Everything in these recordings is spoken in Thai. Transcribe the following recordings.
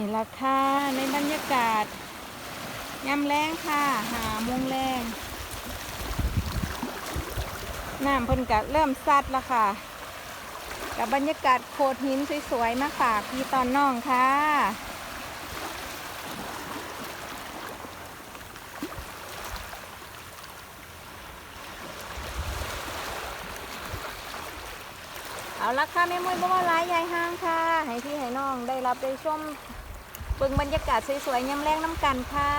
นี่ละค่ะในบรรยากาศยำแรงค่ะ หามงแรงน้ำเพิ่นกะเริ่มซัดแล้วค่ะ กับบรรยากาศโขดหินสวยๆมาฝากพี่ตอนน้องค่ะเอาละค่ะแม่มุ้ยบ่ว่าร้ายยายห้างค่ะ ให้พี่ให้น้องได้รับได้ชม เบิ่งบรรยากาศสวยๆยำแรงน้ำกันค่ะ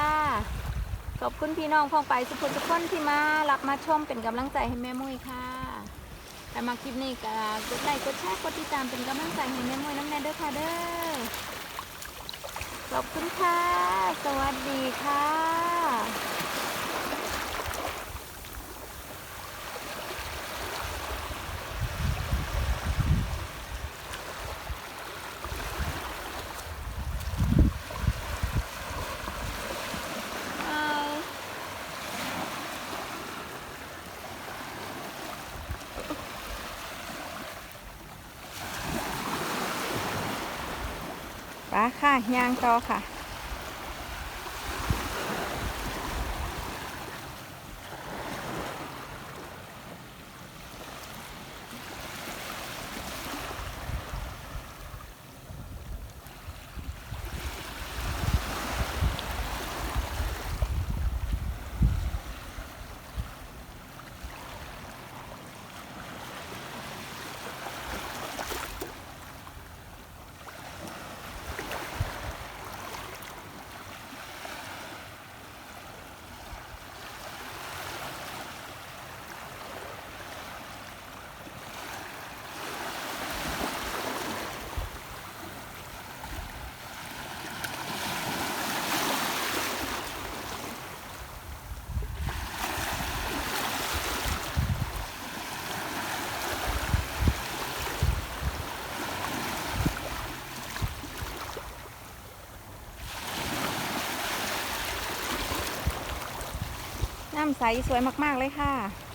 ขอบคุณพี่น้องพองไปสุภุทุขคนที่มารับมาชมเป็นกำลังใจให้แม่มุ้ยค่ะแต่มาคลิปนี้ก็กดไลค์กดแชร์กดติดตามเป็นกำลังใจให้แม่มุ้ยน้ำแน่เด้อค่ะเด้อขอบคุณค่ะ สวัสดีค่ะ Bye. ไป ค่ะยางต่อค่ะ น้ำใสสวยมากๆเลยค่ะ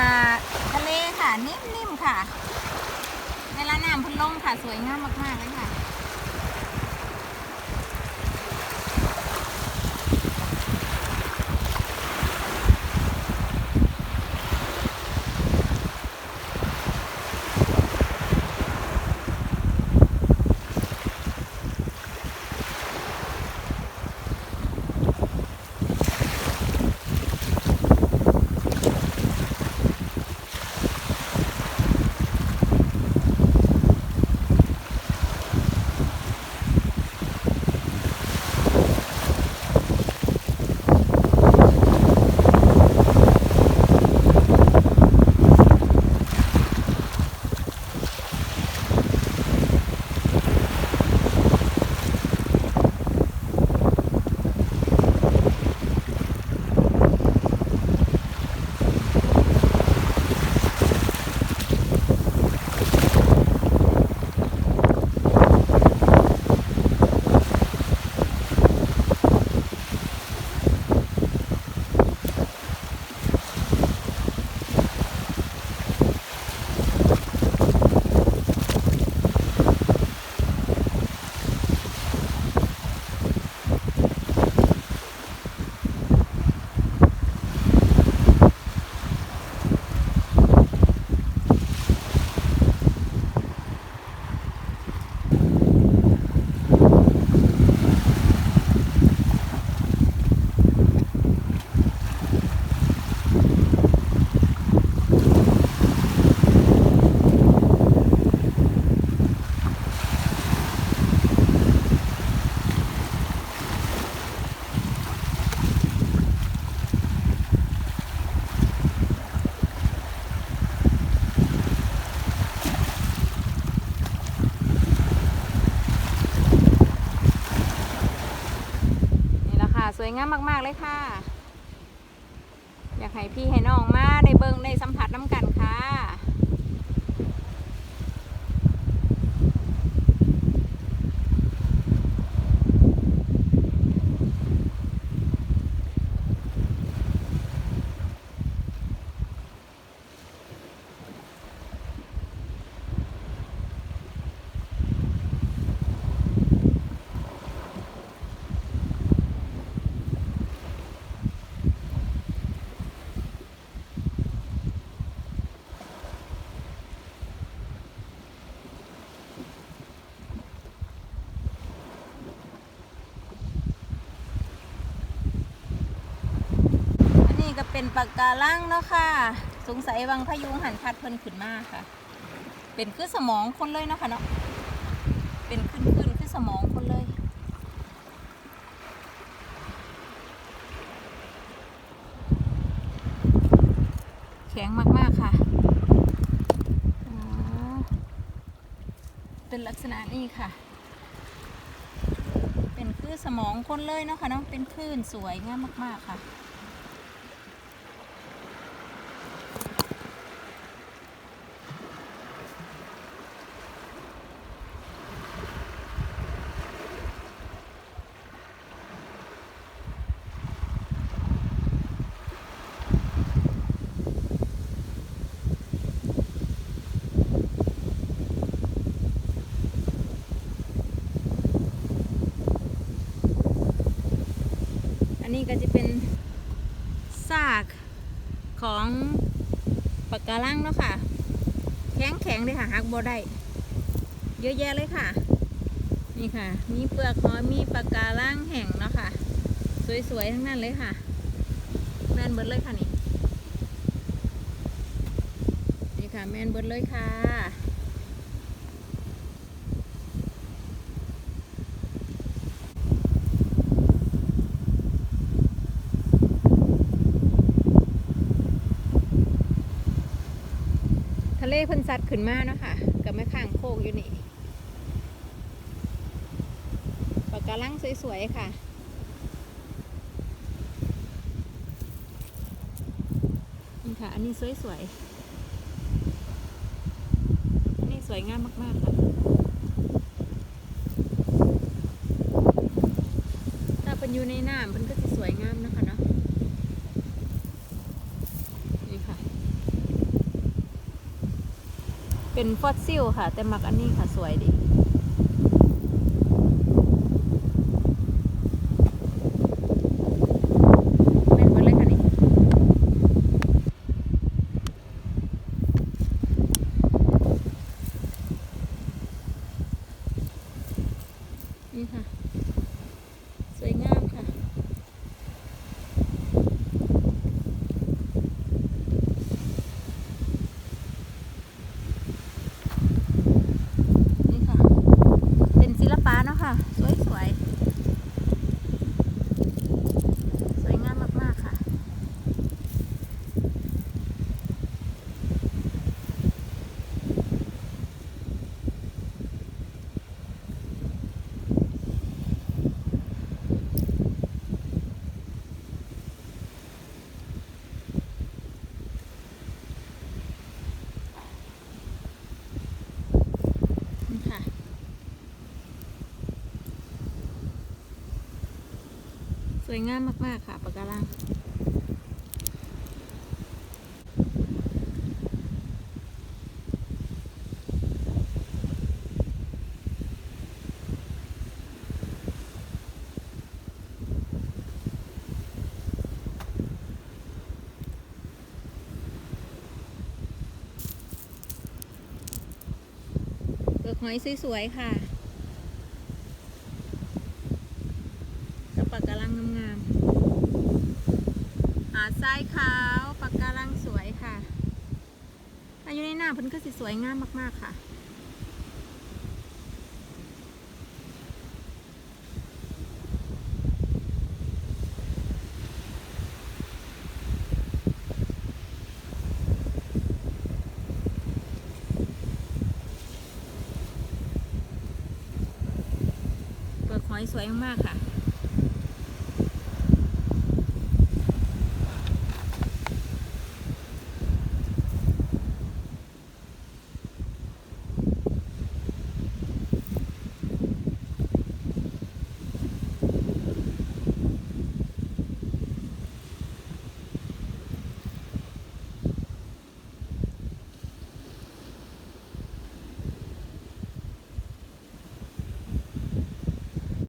าทะเลค่ะ นิ่มๆค่ะ เวลาน้ำพันลงค่ะ สวยงามมากๆเลยค่ะ อยากให้พี่ให้น้องมาได้เบิงได้สัมผัสน้ำกันค่ะ อันนี้ก็ เป็นปากการังเนาะค่ะ สงสัยวังพยุงหันพัดเพิ่นขึ้นมากค่ะ เป็นคือสมองคนเลยเนาะค่ะเนาะเป็นขึ้นขึ้นคือสมองคนเลยแข็งมาก ๆ ค่ะ เป็นลักษณะนี้ค่ะ เป็นคลื่นสมองคนเลยเนาะค่ะเนาะ เป็นคลื่นสวยงามมาก ๆ ค่ะ อันนี้ก็จะเป็นซากของปา กกาลังเนาะค่ะ แข็งแข็งเลยค่ะหักบ่ได้เยอะแยะเลยค่ะ นี่ค่ะ มีเปลือกหอยมีปากกาลังแห่งเนาะค่ะ สวยๆทั้งนั้นเลยค่ะแมนเบิร์ดเลยค่ะนี่นี่ค่ะแมนเบิร์ดเลยค่ะ เลเพิ่นซัดขึ้นมาเนาะค่ะกับแม่ข้างโคกอยู่นี่ปากการังสวยๆค่ะนี่ค่ะ อันนี้สวยๆ อันนี้สวยงามมากๆค่ะถ้าเป็นอยู่ในน้ำมันก็จะสวยงามนะคะเนาะ นี่ค่ะ เป็นฟอสซิลค่ะ แต่มักอันนี้ค่ะสวยดี แม่นเบิดเลยค่ะนี่ นี่ค่ะ สวยงามค่ะ นี่ค่ะ เป็นศิลปะเนาะค่ะ สวยสวยๆสวยงามมาก ๆ ค่ะ นี่ค่ะ ส วยงามมาก ๆ ค่ะปะการังเปลือกหอยสวย ๆ ค่ะกับปากการังงามๆหาด ทรายขาวปากการังสวยค่ะถ้าอยู่ในหน้าเพิ่นก็สิสวยงามมากๆค่ะเปลือกหอยสวยมากๆค่ะ